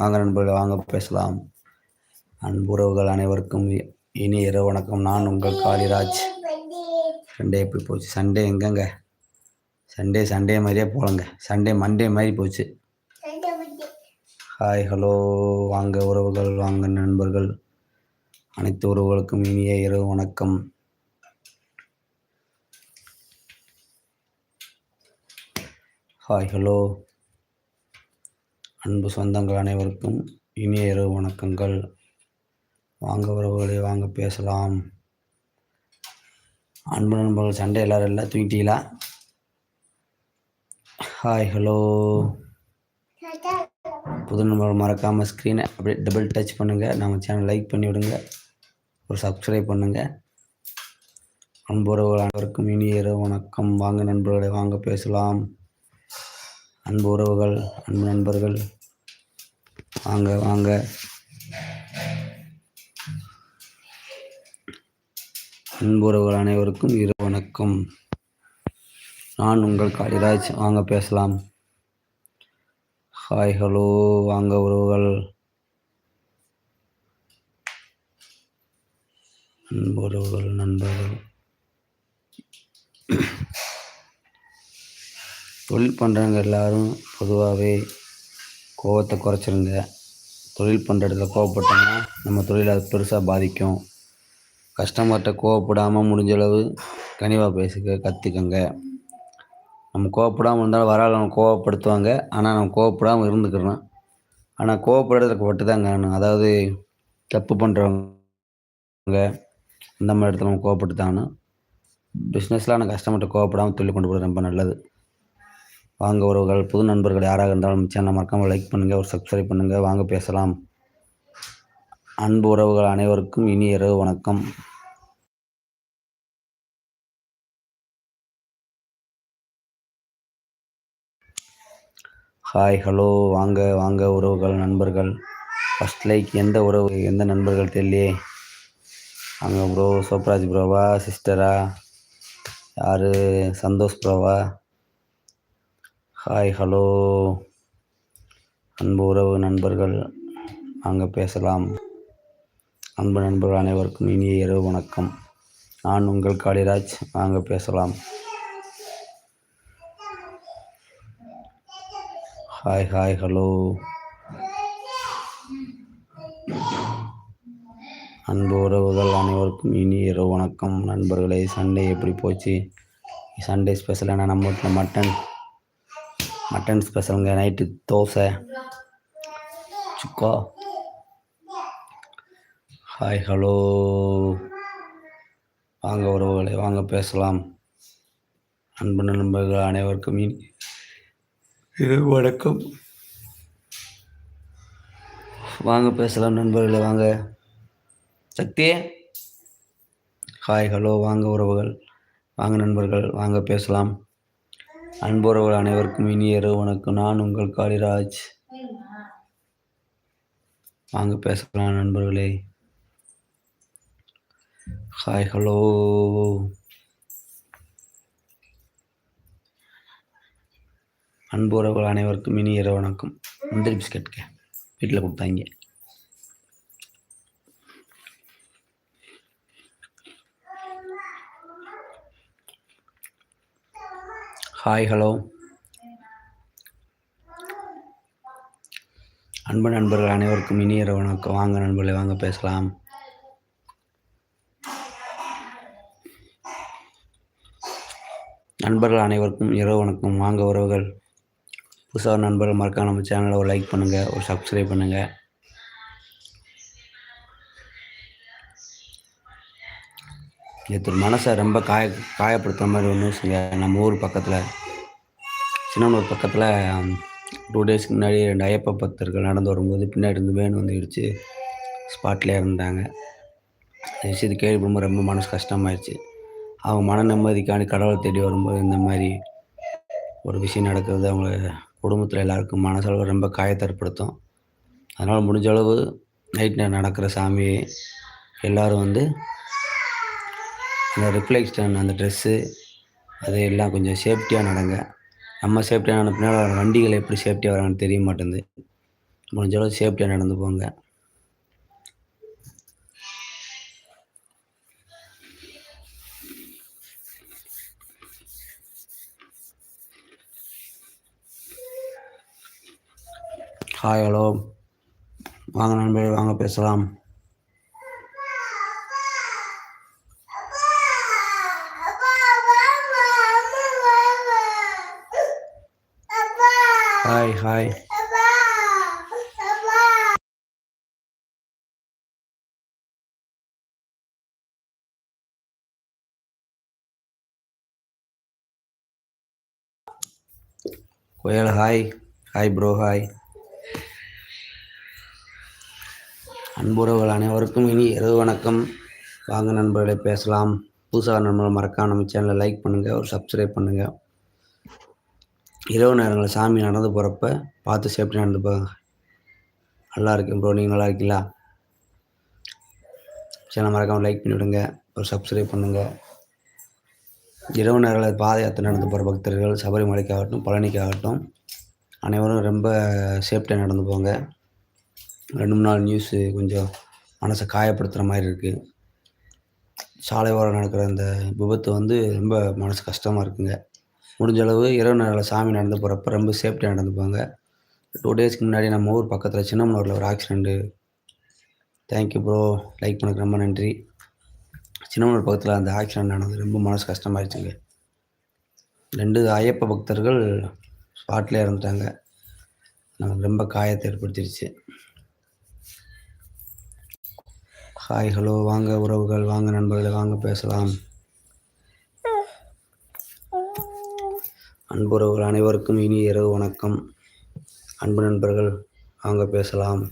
வாங்க நண்பர்கள் வாங்க பேசலாம். அன்புறவுகள் அனைவருக்கும் இனி இரவு வணக்கம். நான் உங்கள் காளிராஜ். சண்டே எப்படி போச்சு? சண்டே எங்கங்க? சண்டே சண்டே மாதிரியே போகலங்க சண்டே மண்டே மாதிரி போச்சு. ஹாய் ஹலோ வாங்க உறவுகள் வாங்க நண்பர்கள். அனைத்து உறவுகளுக்கும் இனிய இரவு வணக்கம். ஹாய் ஹலோ அன்பு சொந்தங்கள் அனைவருக்கும் இனிய இரவு வணக்கங்கள். வாங்க உறவுகளே வாங்க பேசலாம். அன்பு நண்பர்கள் சண்டை எல்லாரும் எல்லாம் தூங்கிட்டீங்களா? ஹாய் ஹலோ புது நண்பர்கள் மறக்காமல் ஸ்க்ரீனை அப்படியே டபுள் டச் பண்ணுங்கள் நம்ம சேனல் லைக் பண்ணி விடுங்க. ஒரு சப்ஸ்கிரைப் பண்ணுங்கள் அன்புறவுகள் அனைவருக்கும் இனிய இரவு வணக்கம். வாங்க நண்பர்களை வாங்க பேசலாம். அன்பு உறவுகள் அன்பு நண்பர்கள். வாங்க வாங்க. அன்புறவுகள் அனைவருக்கும் இரு வணக்கம். நான் உங்கள் காளிராஜ் வாங்க பேசலாம். ஹாய் ஹலோ வாங்க உறவுகள். அன்புறவுகள் நண்பர்கள். தொழில் பண்ணுறவங்க எல்லோரும் பொதுவாகவே கோவத்தை குறைச்சிருங்க. தொழில் பண்ணுற இடத்துல கோவப்பட்டோம்னா நம்ம தொழில் அது பெருசாக பாதிக்கும். கஸ்டமர்கிட்ட கோவப்படாமல் முடிஞ்ச அளவு கனிவாக பேசுக கற்றுக்கங்க நம்ம கோவப்படாமல் இருந்தாலும் வரால நம்ம கோவப்படுத்துவாங்க. ஆனால் நம்ம கோவப்படாமல் இருந்துக்கிறோம். ஆனால் கோவப்படுறதுக்கு பட்டு தான் காணும் அதாவது தப்பு பண்ணுறவங்க இந்த மாதிரி இடத்துல நம்ம கோவப்பட்டு தான் பிஸ்னஸில் ஆனால் கஸ்டமர்கிட்ட கோவப்படாமல் தொழில் கொண்டு போகிறது ரொம்ப நல்லது. வாங்க உறவுகள் புது நண்பர்கள் யாராக இருந்தாலும் சேனலை மறக்காமல் லைக் பண்ணுங்கள் ஒரு சப்ஸ்கிரைப் பண்ணுங்கள் வாங்க பேசலாம். அன்பு உறவுகள் அனைவருக்கும் இனிய இரவு வணக்கம். ஹாய் ஹலோ வாங்க வாங்க உறவுகள் நண்பர்கள். ஃபஸ்ட் லைக் எந்த உறவு எந்த நண்பர்கள் தெரியலையே. அங்கே ப்ரோ சோப்ராஜ் ப்ரோவா சிஸ்டரா யார்? சந்தோஷ் ப்ரோவா ஹாய் ஹலோ அன்பு உறவு நண்பர்கள் நாங்கள் பேசலாம். அன்பு நண்பர்கள் அனைவருக்கும் இனிய இரவு வணக்கம். நான் உங்கள் காளிராஜ் வாங்க பேசலாம். ஹாய் ஹாய் ஹலோ அன்பு உறவுகள் அனைவருக்கும் இனி இரவு வணக்கம். நண்பர்களே சண்டே எப்படி போச்சு? சண்டே ஸ்பெஷலான நம்ம வீட்டில் மட்டன் மட்டன் ஸ்பெஷலுங்க நைட்டு தோசை சுக்கா. ஹாய் ஹலோ வாங்க உறவுகளை வாங்க பேசலாம். அன்பு நண்பர்கள் அனைவருக்கும் இது வணக்கம். வாங்க பேசலாம் நண்பர்களே வாங்க. சக்தி. ஹாய் ஹலோ வாங்க உறவுகள். வாங்க நண்பர்கள் வாங்க பேசலாம். அன்புறவர்கள் அனைவருக்கும் இனிய இரவு வணக்கம். நான் உங்கள் காளிராஜ். வாங்க பேசலாம் நண்பர்களே. ஹாய் ஹலோ அன்புறவர்கள் அனைவருக்கும் இனி இரவு வணக்கம். முந்திரி பிஸ்கட்க வீட்டில் கொடுத்தாங்க. ஹாய் ஹலோ அன்பு நண்பர்கள் அனைவருக்கும் இனிய வணக்கம். வாங்க நண்பர்களை வாங்க பேசலாம். நண்பர்கள் அனைவருக்கும் இரவு வணக்கம். வாங்க உறவுகள். புதுசாக நண்பர்கள் மறக்காம நம்ம சேனலை ஒரு லைக் பண்ணுங்கள் ஒரு சப்ஸ்கிரைப் பண்ணுங்கள் நேற்று மனசை ரொம்ப காய காயப்படுத்துகிற மாதிரி ஒரு நியூஸுங்க நம்ம ஊர் பக்கத்தில் சின்னனூர் பக்கத்தில் டூ um, டேஸ்க்கு முன்னாடி ரெண்டு ஐயப்ப பக்தர்கள் நடந்து வரும்போது பின்னாடி இருந்து வேன் வந்து இடித்து ஸ்பாட்லேயே இருந்தாங்க அந்த விஷயத்தை கேள்விப்படும்போது ரொம்ப மனசு கஷ்டமாயிடுச்சு அவங்க மன நிம்மதிக்காண்டி கடவுளை தேடி வரும்போது இந்த மாதிரி ஒரு விஷயம் நடக்கிறது அவங்க குடும்பத்தில் எல்லாருக்கும் மனசளவு ரொம்ப காயத்தை ஏற்படுத்தும் அதனால் முடிஞ்ச அளவு நைட் நடக்கிற சாமி எல்லோரும் வந்து அந்த ரிஃப்ளெக்ஷன் அந்த ட்ரெஸ்ஸு அது எல்லாம் கொஞ்சம் சேஃப்டியாக நடங்க. நம்ம சேஃப்டியாக நடப்பினால வண்டிகள் எப்படி சேஃப்டியாக வராங்கன்னு தெரிய மாட்டேங்குது. முடிஞ்ச அளவு சேஃப்டியாக நடந்து போங்க. ஹாய் ஹலோ வாங்க நண்பர்கள் வாங்க பேசலாம். Hi hi Koyal hi hi bro hi அன்புறவுகள் அனைவருக்கும் இனி இரவு வணக்கம். வாங்க நண்பர்களை பேசலாம். புதுசாக நண்பர்கள் மறக்காம நம்ம சேனலை லைக் பண்ணுங்கள் ஒரு சப்ஸ்கிரைப் பண்ணுங்கள் இரவு நேரங்களில் சாமி நடந்து போகிறப்ப பார்த்து சேஃப்டி நடந்து போங்க. நல்லா இருக்கேன் ப்ரோ நீங்கள் நல்லா இருக்கீங்களா? சேனல் மறக்காமல் லைக் பண்ணிவிடுங்க ஒரு சப்ஸ்கிரைப் பண்ணுங்கள் இரவு நேரங்களில் பாத யாத்திரை நடந்து போகிற பக்தர்கள் சபரிமலைக்காகட்டும் பழனிக்காகட்டும் அனைவரும் ரொம்ப சேஃப்டியாக நடந்து போங்க. ரெண்டு மூணு நாள் நியூஸு கொஞ்சம் மனசை காயப்படுத்துகிற மாதிரி இருக்குது சாலை ஓரம் நடக்கிற அந்த விபத்து வந்து ரொம்ப மனசு கஷ்டமாக இருக்குங்க. முடிஞ்ச அளவு இரவு நேரில் சாமி நடந்து போகிறப்ப ரொம்ப சேஃப்டியாக நடந்து போங்க டூ டேஸ்க்கு முன்னாடி நம்ம ஊர் பக்கத்தில் சின்னமனூரில் ஒரு accident thank you bro like பண்ணக்கு ரொம்ப நன்றி. சின்னமனூர் பக்கத்தில் அந்த ஆக்சிடெண்ட் நடந்தது. ரொம்ப மனசு கஷ்டமாயிருச்சுங்க. ரெண்டு ஐயப்ப பக்தர்கள் ஸ்பாட்லேயே இறந்துட்டாங்க. நமக்கு ரொம்ப காயத்தை ஏற்படுத்திடுச்சு ஹாய் ஹலோ வாங்க உறவுகள். வாங்க நண்பர்களே. வாங்க பேசலாம். அன்புறவுகள் அனைவருக்கும் இனி இரவு வணக்கம் அன்பு நண்பர்கள் வாங்க பேசலாம்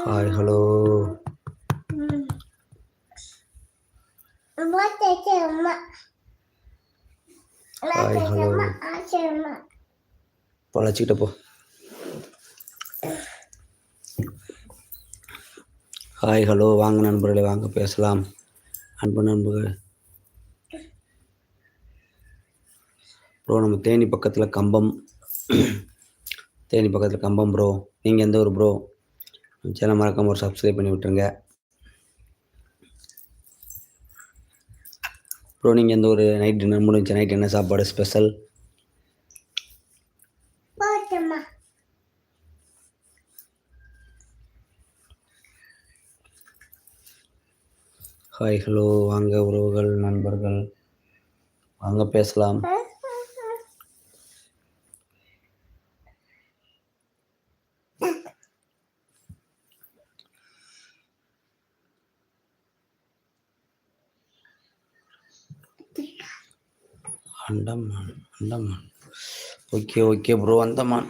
ஹாய் ஹலோ ஹாய் ஹலோ பழச்சிக்கிட்ட போ ஹாய் ஹலோ வாங்க நண்பர்களே. வாங்க பேசலாம். அன்பு நண்பர்கள். ப்ரோ நம்ம தேனி பக்கத்தில் கம்பம். தேனி பக்கத்தில் கம்பம் ப்ரோ நீங்கள் எந்த ஒரு ப்ரோ சேனல் மறக்காம ஒரு சப்ஸ்கிரைப் பண்ணி விட்டுருங்க. ப்ரோ நீங்கள் எந்த ஒரு நைட் டின்னர் முடிஞ்ச நைட் என்ன சாப்பாடு ஸ்பெஷல் ஹாய் ஹலோ வாங்க உறவுகள் நண்பர்கள். வாங்க பேசலாம். Andaman Andaman. Okay okay bro Andaman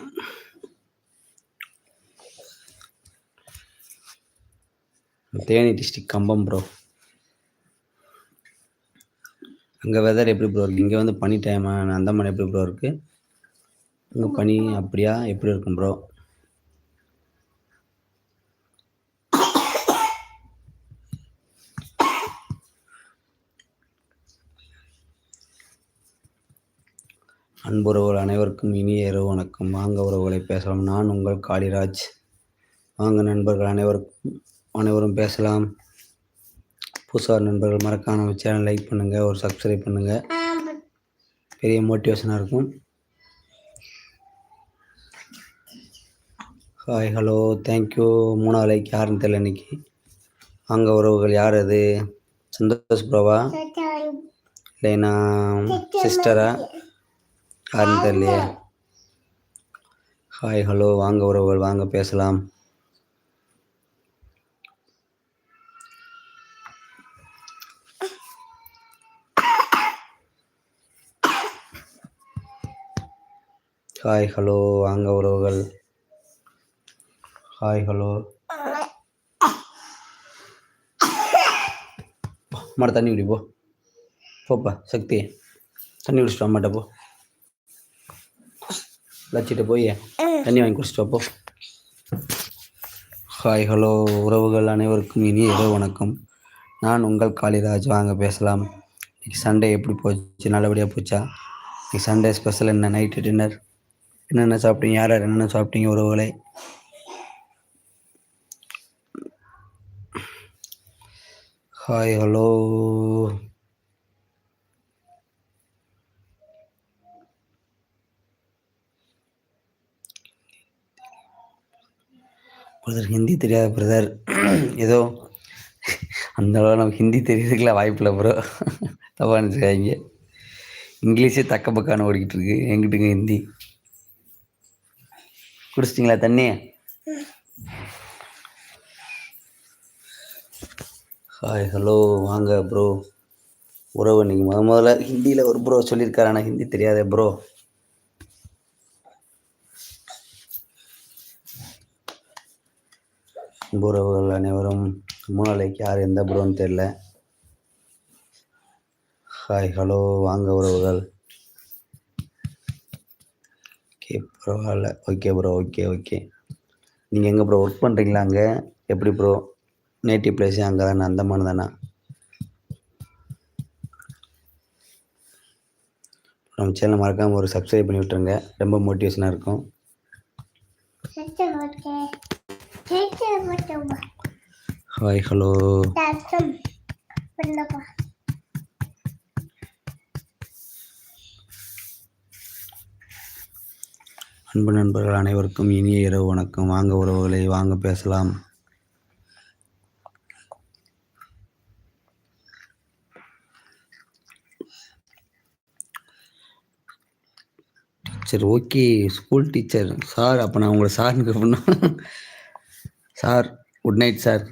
Theni district Cumbum bro அங்கே வெதர் எப்படி ப்ரோ இருக்குது இங்கே வந்து பனி டைம் மாதிரி எப்படி ப்ரோ இருக்குது இங்கே பனி அப்படியா? எப்படி இருக்கும் ப்ரோ அன்புறவுகள் அனைவருக்கும் இனிய இரவு வணக்கம். வாங்க உறவுகளை பேசலாம். நான் உங்கள் காளிராஜ். வாங்க நண்பர்கள் அனைவருக்கும் அனைவரும் பேசலாம். புதுசாக நண்பர்கள் மறக்காம நம்ம சேனல் லைக் பண்ணுங்கள் ஒரு சப்ஸ்கிரைப் பண்ணுங்கள் பெரிய மோட்டிவேஷனாக இருக்கும். ஹாய் ஹலோ தேங்க்யூ மூணாவது லைக் யாருன்னு தெரியல இன்னைக்கு. வாங்க உறவுகள் யார் அது? சந்தோஷ் ப்ரோவா? இல்லைனா சிஸ்டரா யாருன்னு தெரியலையே. ஹாய் ஹலோ வாங்க உறவுகள் வாங்க பேசலாம். ஹாய் ஹலோ வாங்க உறவுகள். ஹாய் ஹலோ அம்மாட்ட தண்ணி குடி போ. போப்பா சக்தி. தண்ணி குடிச்சிட்டு அம்மாட்ட போ. வச்சுட்டு போய் தண்ணி வாங்கி குடிச்சிட்டு போ. ஹாய் ஹலோ உறவுகள் அனைவருக்கும் இனிய இரவு வணக்கம். நான் உங்கள் காளிராஜ். வாங்க பேசலாம். இன்னைக்கு சண்டே எப்படி போச்சு? நல்லபடியாக போச்சா? இன்னைக்கு சண்டே ஸ்பெஷல் என்ன? நைட்டு டின்னர் என்னென்ன சாப்பிட்டீங்க? யார் யார் என்னென்ன சாப்பிட்டீங்க? உறவுகளை? ஹாய் ஹலோ பிரதர் ஹிந்தி தெரியாத பிரதர் ஏதோ அந்த அளவு நமக்கு ஹிந்தி தெரியறதுக்குலாம் வாய்ப்பில்லை ப்ரோ தப்பாக நினச்சிக்காங்க இங்கிலீஷே தக்க பக்கான ஓடிக்கிட்டு இருக்கு. எங்கிட்டுங்க ஹிந்தி குடிச்சிட்டிங்களா தண்ணி? ஹாய் ஹலோ வாங்க ப்ரோ உறவு நீங்கள் முத முதல்ல ஹிந்தியில் ஒரு ப்ரோ சொல்லியிருக்காரு ஆனால் ஹிந்தி தெரியாதே ப்ரோ உறவுகள் அனைவரும் மூணாலைக்கு யார் எந்த ப்ரோன்னு தெரில ஹாய் ஹலோ வாங்க உறவுகள். ஓகே பரவாயில்ல. Okay bro okay okay. நீங்கள் எங்கே ப்ரோ ஒர்க் பண்ணுறீங்களா அங்கே? எப்படி ப்ரோ நேட்டிவ் பிளேஸே அங்கே தானே? அந்தமான் தானே? நம்ம சேனல் மறக்காமல் ஒரு சப்ஸ்கிரைப் பண்ணி விட்டுருங்க. ரொம்ப மோட்டிவேஷனாக இருக்கும். ஹாய் ஹலோ அன்பு நண்பர்கள் அனைவருக்கும் இனிய இரவு வணக்கம். வாங்க உறவுகளை வாங்க பேசலாம். சரி ஓகே. ஸ்கூல் டீச்சர் சார் அப்போ நான் உங்களை சார்னு கூப்பிடணும். Sir good night sir.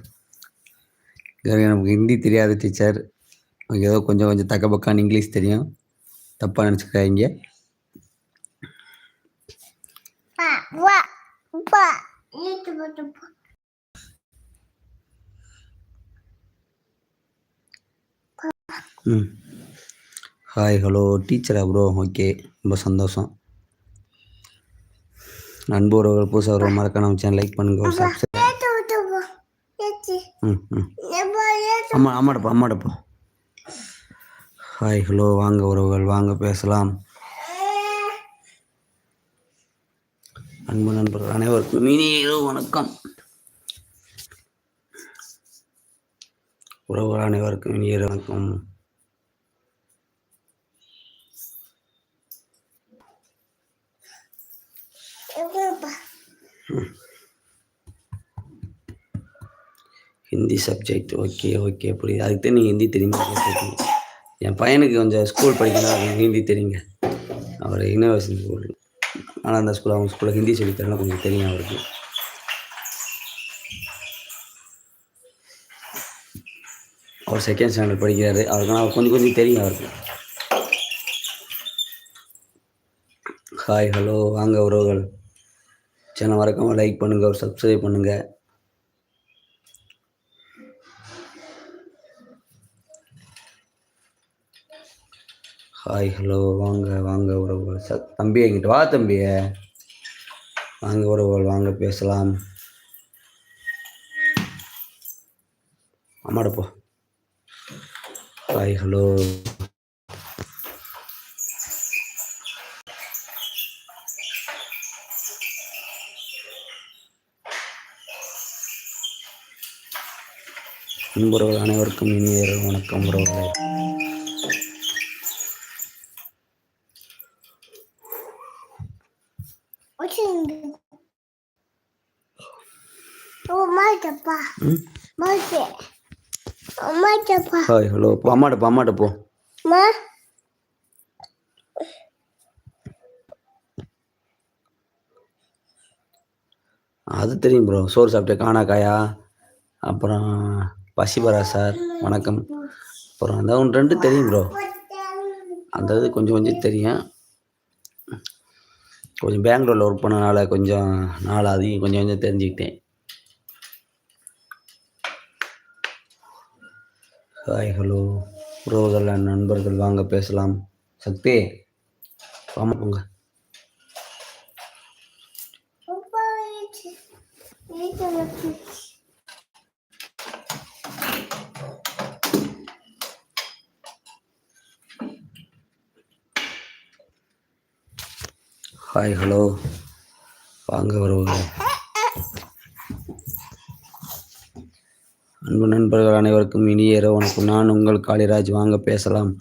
நமக்கு ஹிந்தி தெரியாது டீச்சர். ஏதோ கொஞ்சம் கொஞ்சம் தக்க பக்கான இங்கிலீஷ் தெரியும். தப்பாக நினச்சிக்கிறாங்க ம். ஹாய் ஹலோ டீச்சரா ப்ரோ ஓகே ரொம்ப சந்தோஷம். அன்பு உறவுகள் புதுசாக ஒரு மறக்காம நம்ம சேனல் லைக் பண்ணுங்க ஒரு சப்ஸ்கிரைப் ம் ம். அம்மா அம்மாடப்பா அம்மாடப்பா ஹாய் ஹலோ வாங்க உறவுகள். வாங்க பேசலாம். அன்பு நண்பர்கள் அனைவருக்கும் இனிய வணக்கம். உறவுகள் அனைவருக்கும் இனிய வணக்கம். ஹிந்தி சப்ஜெக்ட் ஓகே ஓகே புரியுது. அதுக்கு தான் நீங்கள் ஹிந்தி தெரியுமா? என் பையனுக்கு கொஞ்சம் ஸ்கூல் படிக்கணும் ஹிந்தி தெரியுங்க. அவர் யூனிவர்சிட்டி ஸ்கூல் ஆனால் அந்த ஸ்கூல் அவங்க ஸ்கூலில் ஹிந்தி சொல்லித்தரலாம் கொஞ்சம் தெரியும் அவருக்கு. அவர் செகண்ட் ஸ்டாண்டர்ட் படிக்கிறாரு. அவருக்கு ஆனால் கொஞ்சம் கொஞ்சம் தெரியும் அவருக்கு. ஹாய் ஹலோ வாங்க உறவுகள். சேனல் மறக்காமல் லைக் பண்ணுங்கள் ஒரு சப்ஸ்கிரைப் பண்ணுங்கள் ஹாய் ஹலோ வாங்க வாங்க உறவுகள். ச தம்பி எங்கிட்ட வா தம்பிய வாங்க உறவுகள் வாங்க பேசலாம். அம்மாட ஹாய் ஹலோ அன்புறவர்கள் அனைவருக்கும் இனிய வணக்கம் உறவுகளே. ஹாய் ஹலோ போ அம்மாட்ட போ அம்மாட்ட போ. அது தெரியும் ப்ரோ சோறு சாப்பிட்டேன் காணாக்காயா அப்புறம் பசிபரா சார் வணக்கம். அப்புறம் அந்த ஒன்று ரெண்டு தெரியும் ப்ரோ அந்த இது கொஞ்சம் கொஞ்சம் தெரியும். கொஞ்சம் பெங்களூரில் ஒர்க் பண்ணனால கொஞ்சம் நாள் அதிகம் கொஞ்சம் கொஞ்சம் தெரிஞ்சுக்கிட்டேன். ஹாய் ஹலோ உறவுகள் நண்பர்கள் வாங்க பேசலாம். சக்தி ஆமாம் போங்க. ஹாய் ஹலோ வாங்க வருவாங்க அன்பு நண்பர்கள் அனைவருக்கும் இனிய இரவு வணக்கம். நான் உங்கள் காளிராஜ். வாங்க பேசலாம்.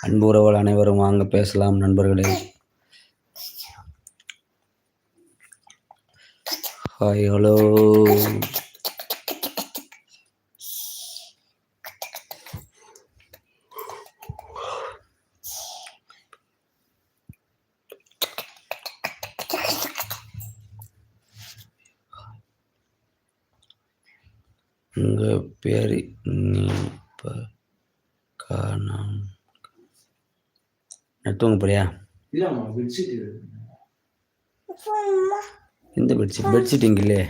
அன்பு உறவுகள் அனைவரும் வாங்க பேசலாம் நண்பர்களே. ஹாய் ஹலோ உங்கள் பேர் நீ இப்போ காணாம் நட்டுவங்க போறியா? இல்லம்மா பெட்ஷீட் பெட்ஷீட் பெட்ஷீட் இங்கே இல்லையே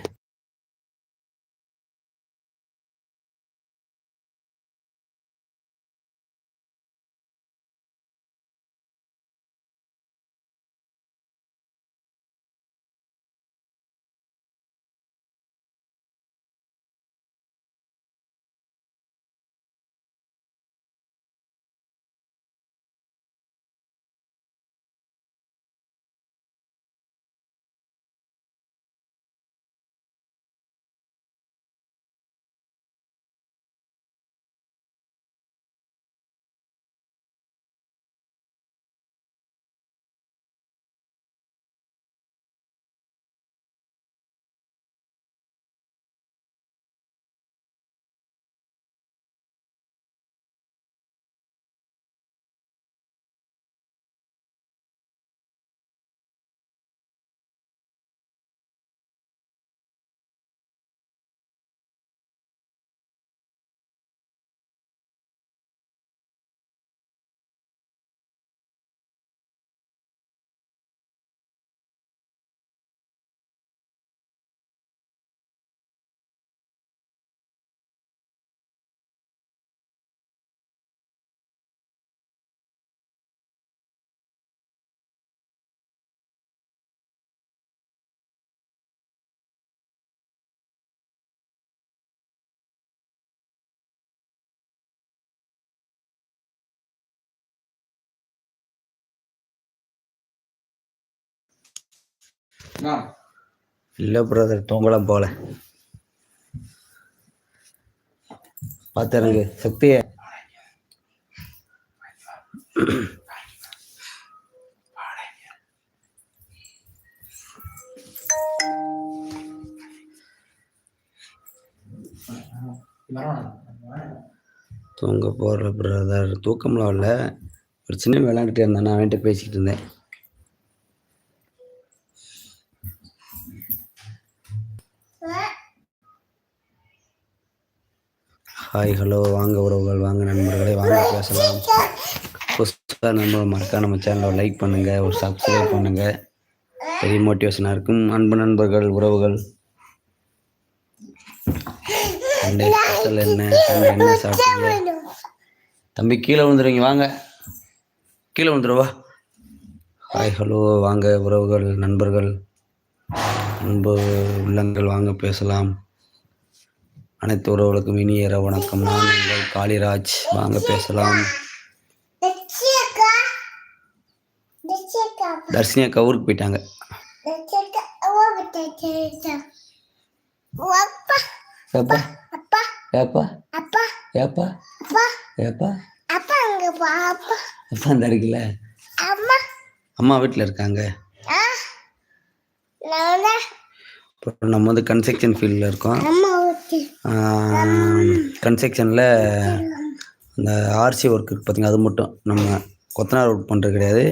இல்லை பிரதர் தூங்கலாம் போகல பார்த்து சக்தியே. தூங்க போகிற பிரதர் தூக்கம்லாம் இல்லை. ஒரு சின்ன விளையாண்டுட்டே இருந்தேன் நான் அவன்கிட்ட பேசிக்கிட்டு இருந்தேன். Hi hello. வாங்க உறவுகள் வாங்க நண்பர்களே வாங்க பேசலாம். புதுசாக நண்பர்கள் மறக்காம நம்ம சேனலை லைக் பண்ணுங்கள் ஒரு சப்ஸ்கிரைப் பண்ணுங்கள் பெரிய மோட்டிவேஷனாக இருக்கும். அன்பு நண்பர்கள் உறவுகள். சண்டே ஸ்பெஷல் என்ன? சண்டே என்ன சாப்பிட்டீங்க? தம்பி கீழே விழுந்துருவீங்க. வாங்க. கீழே விழுந்துருவா ஹாய் ஹலோ. வாங்க உறவுகள் நண்பர்கள். அன்பு உள்ளங்கள் வாங்க பேசலாம். அனைத்து உறவுகளுக்கும் இனிய இரவு வணக்கம். நான் உங்கள் காளிராஜ். வாங்க பேசலாம். தர்ஷினி அக்கா ஊருக்கு போயிட்டாங்க. அப்பா அந்த இருக்குல்ல அம்மா. வீட்டில் இருக்காங்க. இப்போ நம்ம வந்து கன்ஸ்ட்ரக்ஷன் ஃபீல்டில் இருக்கோம். கன்ஸ்ட்ரக்ஷனில் அந்த ஆர்சி ஒர்க் இருக்கு பார்த்தீங்க அது மட்டும். நம்ம கொத்தனார் ஒர்க் பண்ணுறது கிடையாது.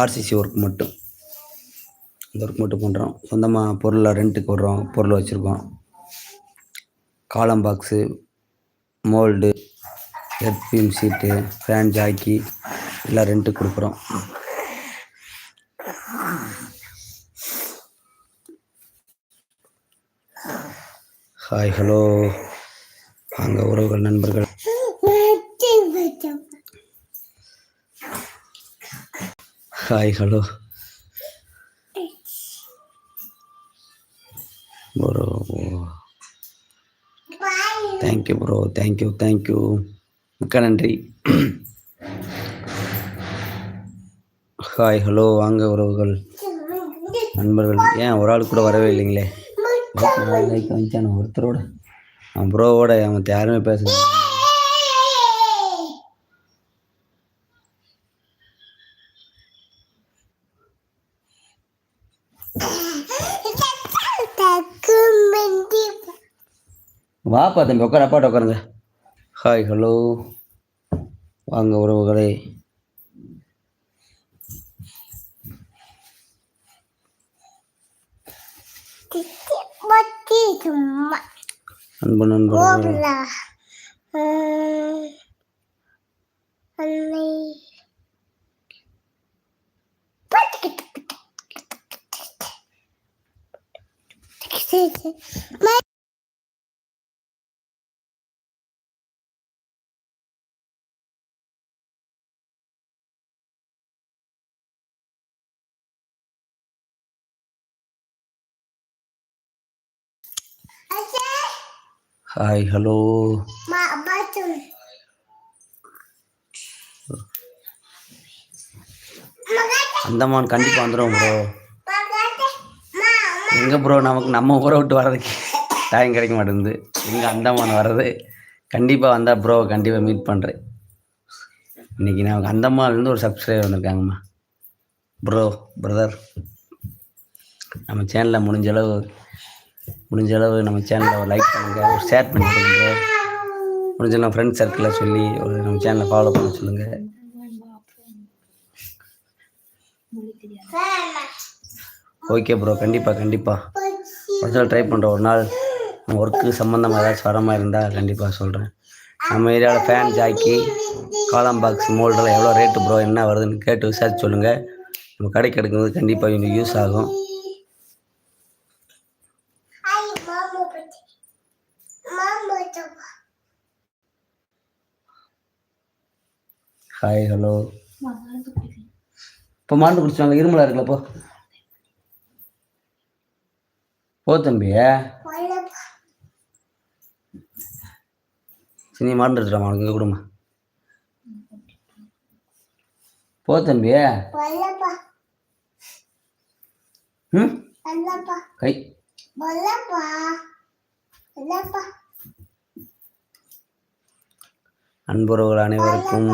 ஆர்சிசி ஒர்க் மட்டும். அந்த ஒர்க் மட்டும் பண்ணுறோம் சொந்தமாக பொருளை ரெண்ட்டுக்கு விட்றோம் பொருள் வச்சுருக்கோம். Column box mould earth beam sheet fan jockey எல்லாம் ரெண்ட்டுக்கு கொடுக்குறோம். ஹாய் ஹலோ வாங்க உறவுகள் நண்பர்கள். Hi hello bro thank you bro thank you thank you மிக்க நன்றி. ஹாய் ஹலோ வாங்க உறவுகள். நண்பர்கள். ஏன் ஒரு ஆள் கூட வரவே இல்லைங்களே? லைக் வந்துச்சான ஒருத்தரோட. அவன் ப்ரோவோட அவன் யாருமே பேசல. வாப்பா தம்பி உட்கார அப்பாட்ட உட்காருங்க ஹாய் ஹலோ வாங்க உறவுகளே. அன்பு நண்பர்கள் ஹாய் ஹலோ அந்தமான் கண்டிப்பாக வந்துடும் ப்ரோ எங்கே ப்ரோ நமக்கு நம்ம ஊரை விட்டு வர்றதுக்கு டைம் கிடைக்க மாட்டேங்குது. எங்கே அந்தமான் வர்றது கண்டிப்பாக வந்தால் ப்ரோ கண்டிப்பாக மீட் பண்ணுறேன் இன்றைக்கி நமக்கு அந்தமான்லேருந்து ஒரு சப்ஸ்கிரைபர் வந்திருக்காங்கம்மா. ப்ரோ பிரதர் நம்ம சேனலில் முடிஞ்ச அளவு முடிஞ்ச அளவு நம்ம சேனலை ஒரு லைக் பண்ணுங்கள் ஒரு ஷேர் பண்ணிவிடுங்க ப்ரோ முடிஞ்ச நம்ம ஃப்ரெண்ட்ஸ் சர்க்கிளில் சொல்லி ஒரு நம்ம சேனலை ஃபாலோ பண்ண சொல்லுங்கள் ஓகே ப்ரோ கண்டிப்பாக கண்டிப்பாக ஒரு நாள் ட்ரை பண்ணுறோம் ஒரு நாள் ஒர்க்கு சம்மந்தமாக ஏதாச்சும் வர மாதிரி இருந்தால் கண்டிப்பாக சொல்கிறேன் நம்ம ஏரியாவில் ஃபேன் ஜாக்கி காலம் பாக்ஸ் மோல்டெல்லாம் எவ்வளோ ரேட்டு ப்ரோ என்ன வருதுன்னு கேட்டு விசாரிச்சு சொல்லுங்கள் நம்ம கடைக்கு எடுக்கும்போது கண்டிப்பாக இவங்க யூஸ் ஆகும். ஹாய் ஹலோ இப்போ மருந்து குடிச்சாங்க இருமலா இருக்குல்ல போ. போ தம்பி. சரி மருந்து எடுத்துடாமா உனக்கு இங்கே கொடுமா போ தம்பி. ம்? கை. அன்புறவுகள் அனைவருக்கும்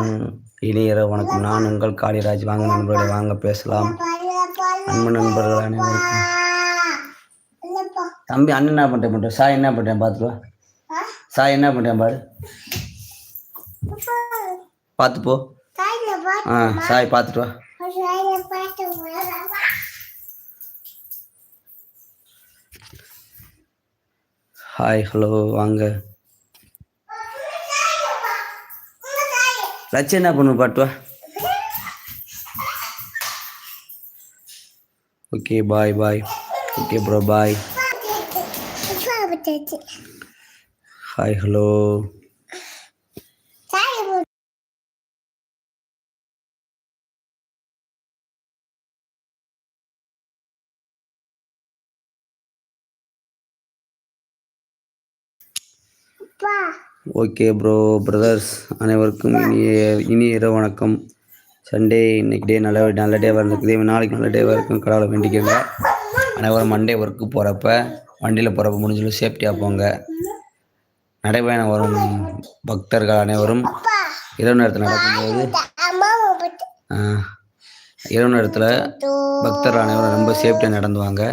இனியர வணக்கம் நான் உங்கள் காளிராஜ். வாங்க நண்பர்களை வாங்க பேசலாம். அன்பு நண்பர்கள் அனைவருக்கும். தம்பி அண்ணன் என்ன பண்ணுறேன் பண்ணுறேன் சாய் என்ன பண்ணுறேன் பார்த்துட்டு வா. சாய் என்ன பண்ணுறேன் பாரு. பார்த்து போ. ஆ சாய் பார்த்துட்டு வா. ஹாய் ஹலோ வாங்க. லட்சம் என்ன பண்ணு பாட்டு வா. Okay bye bye okay bro bye hi hello okay bro brothers அனைவருக்கும் இனிய இனிய இரவு வணக்கம். சண்டே இன்னைக்கு டே நல்ல நல்ல டே இருந்துக்குது நாளைக்கு நல்ல டே வரைக்கும் கடவுளை வேண்டிக்கோங்க. அனைவரும் மண்டே ஒர்க்கு போகிறப்ப வண்டியில் போகிறப்ப முடிஞ்சளவு சேஃப்டியாக போங்க. நடைபயணம் வரும் பக்தர்கள் அனைவரும். இரவு நேரத்தில் நடக்கும்போது இரவு நேரத்தில் பக்தர்கள் அனைவரும் ரொம்ப சேஃப்டியாக நடந்துவாங்க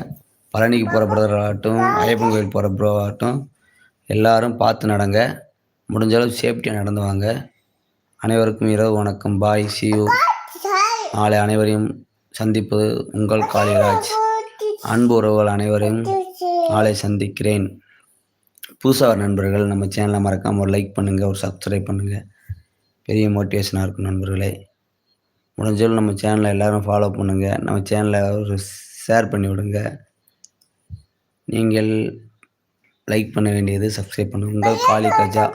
பழனிக்கு போகிற பிரதர்களாகட்டும் ஐயப்பன் கோயில் போகிற ப்ரோ ஆகட்டும் எல்லாரும் பார்த்து நடங்க. முடிஞ்ச அளவு சேஃப்டியாக நடந்து வாங்க. அனைவருக்கும் இரவு வணக்கம். பாய் சியூ நாளை அனைவரையும் சந்திப்பது உங்கள் காளிராஜ். அன்பு உறவுகள் அனைவரையும் நாளை சந்திக்கிறேன். புதுசாக வர நண்பர்கள் நம்ம சேனலை மறக்காமல் ஒரு லைக் பண்ணுங்கள் ஒரு சப்ஸ்கிரைப் பண்ணுங்கள் பெரிய மோட்டிவேஷனாக இருக்கும் நண்பர்களே. முடிஞ்சளவு நம்ம சேனலை எல்லோரும் ஃபாலோ பண்ணுங்கள் நம்ம சேனலை ஒரு ஷேர் பண்ணி விடுங்க. நீங்கள் லைக் பண்ண வேண்டியது சப்ஸ்கிரைப் பண்ணுங்கள் உங்கள் காளி கஜா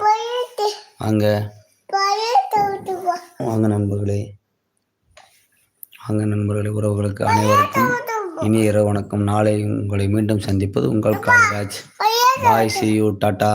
வாங்க. வாங்க நண்பர்களே. வாங்க நண்பர்களே உறவுகளுக்கு அனைவருக்கும் இனிய இரவு வணக்கம். நாளை உங்களை மீண்டும் சந்திப்பது உங்கள் Kaliraj bye see you tata